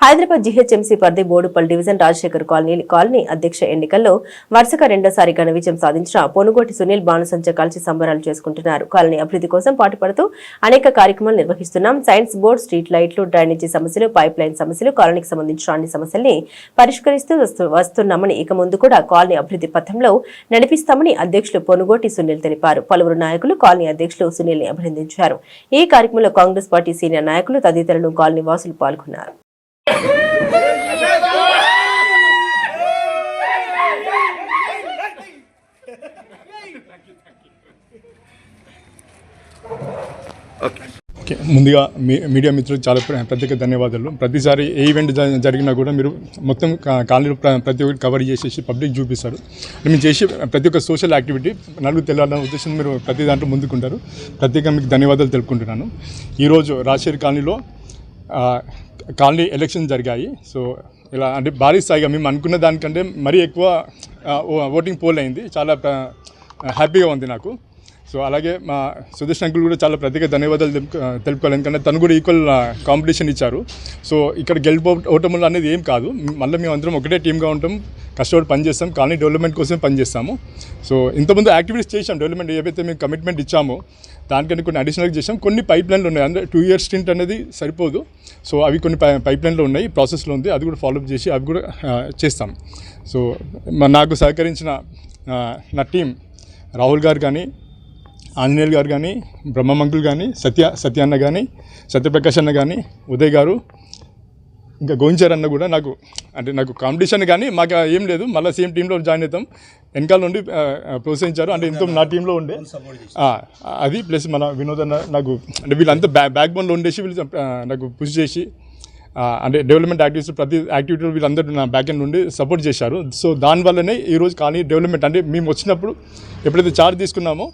Hyderabad GHMC పరిధి Boduppal division Rajashekar colony colony అధ్యక్ష ఎన్నికల్లో వరుసగా రెండోసారి ఘన విజయం సాధించిన పొనుగోటి సునీల్ బాణసంచ కలిసి సంబరాలు చేసుకుంటున్నారు. కాలనీ అభివృద్ధి కోసం పాటుపడుతూ అనేక కార్యక్రమాలు నిర్వహిస్తున్నాం. సైన్స్ బోర్డు స్ట్రీట్ లైట్లు డ్రైనేజీ సమస్యలు పైప్ లైన్ సమస్యలు కాలనీకి సంబంధించిన అన్ని సమస్యల్ని పరిష్కరిస్తూ వస్తున్నామని ఇక ముందు కూడా కాలనీ అభివృద్ధి పథంలో నడిపిస్తామని అధ్యక్షులు పొనుగోటి సునీల్ తెలిపారు. పలువురు నాయకులు కాలనీ అధ్యక్షులు సునీల్ని అభినందించారు. ఈ కార్యక్రమంలో కాంగ్రెస్ పార్టీ సీనియర్ నాయకులు తదితరులు కాలనీ వాసులు పాల్గొన్నారు. ముందుగా మీ మీడియా మిత్రులు చాలా ప్రత్యేక ధన్యవాదాలు. ప్రతిసారి ఏ ఈవెంట్ జరిగినా కూడా మీరు మొత్తం కాలనీలో ప్ర- ప్రతి ఒక్కటి కవర్ చేసేసి పబ్లిక్ చూపిస్తారు. మీరు చేసే ప్రతి ఒక్క సోషల్ యాక్టివిటీ నలుగు తెల్లాలన్న ఉద్దేశం మీరు ప్రతి దాంట్లో ముందుకుంటారు. ప్రత్యేకంగా మీకు ధన్యవాదాలు తెలుపుకుంటున్నాను. ఈరోజు రాజశేఖర్ కాలనీలో కాలనీ ఎలక్షన్ జరిగాయి. సో ఇలా అంటే భారీ స్థాయిగా మేము అనుకున్న దానికంటే మరీ ఎక్కువ ఓ- ఓటింగ్ పోల్ అయింది. చాలా హ్యాపీగా ఉంది నాకు. సో అలాగే మా సుదర్శన్ అంకుల్ కూడా చాలా ప్రత్యేక ధన్యవాదాలు తెలుపు తెలుపుకోవాలి. ఎందుకంటే తను కూడా ఈక్వల్ కాంపిటీషన్ ఇచ్చారు. సో ఇక్కడ గెలుపు ఓటములు అనేది ఏం కాదు. మళ్ళీ మేము అందరం ఒకటే టీమ్గా ఉంటాం. కష్టపడి పనిచేస్తాం కాలనీ డెవలప్మెంట్ కోసం పనిచేస్తాము. సో ఇంతకుముందు యాక్టివిటీస్ చేసాం డెవలప్మెంట్ ఏవైతే మేము కమిట్మెంట్ ఇచ్చామో దానికంటే కొన్ని అడిషనల్గా చేసాం కొన్ని పైప్ లైన్లు ఉన్నాయి. అంటే టూ ఇయర్స్ స్టింట్ అనేది సరిపోదు. సో అవి కొన్ని పైప్ లైన్లు ఉన్నాయి ప్రాసెస్లో ఉంది. అది కూడా ఫాలోఅప్ చేసి అవి కూడా చేస్తాం. సో నాకు సహకరించిన నా టీం రాహుల్ గారు కానీ ఆంజనేయులు గారు కానీ బ్రహ్మమంకులు కానీ సత్య సత్యాన్న కానీ సత్యప్రకాష్ అన్న కానీ ఉదయ్ గారు ఇంకా గోవించార్ అన్న కూడా నాకు అంటే నాకు కాంపిటీషన్ కానీ మాకు ఏం లేదు. మళ్ళీ సేమ్ టీంలో జాయిన్ అవుతాం. వెనకాల నుండి ప్రోత్సహించారు. అంటే ఇంకో నా టీంలో ఉండే. అది ప్లస్ మన వినోద్ అన్న నాకు అంటే వీళ్ళంతా బ్యా బ్యాక్ బోన్లో ఉండేసి వీళ్ళు నాకు పుష్ చేసి అంటే డెవలప్మెంట్ యాక్టివిటీస్ ప్రతి యాక్టివిటీలో వీళ్ళందరూ నా బ్యాక్ ఎండ్ నుండి సపోర్ట్ చేశారు. సో దానివల్లనే ఈరోజు కానీ డెవలప్మెంట్ అంటే మేము వచ్చినప్పుడు ఎప్పుడైతే చార్జ్ తీసుకున్నామో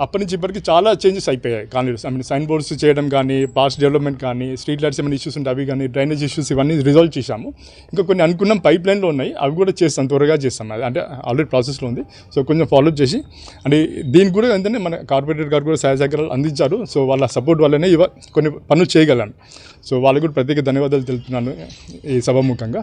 అప్పటి నుంచి ఇప్పటికి చాలా చేంజెస్ అయిపోయాయి. Congress I mean sign boards చేయడం కానీ పాస్ట్ డెవలప్మెంట్ కానీ స్ట్రీట్ లైట్స్ ఏమైనా ఇష్యూస్ ఉంటే అవి కానీ డ్రైనేజ్ ఇష్యూస్ ఇవన్నీ రిజాల్వ్ చేశాము. ఇంకా కొన్ని అనుకున్నాం పైప్ లైన్లో ఉన్నాయి. అవి కూడా చేస్తాం త్వరగా చేస్తాం. అది అంటే ఆల్రెడీ ప్రాసెస్లో ఉంది. సో కొంచెం ఫాలోఅప్ చేసి అంటే దీనికి కూడా ఏంటంటే మన కార్పొరేటర్ గారు కూడా సహాయ సహకారాలు అందించారు. సో వాళ్ళ సపోర్ట్ వల్లనే ఇవ కొన్ని పనులు చేయగలను సో వాళ్ళకు కూడా ప్రత్యేక ధన్యవాదాలు తెలుపుతున్నాను ఈ సభాముఖంగా.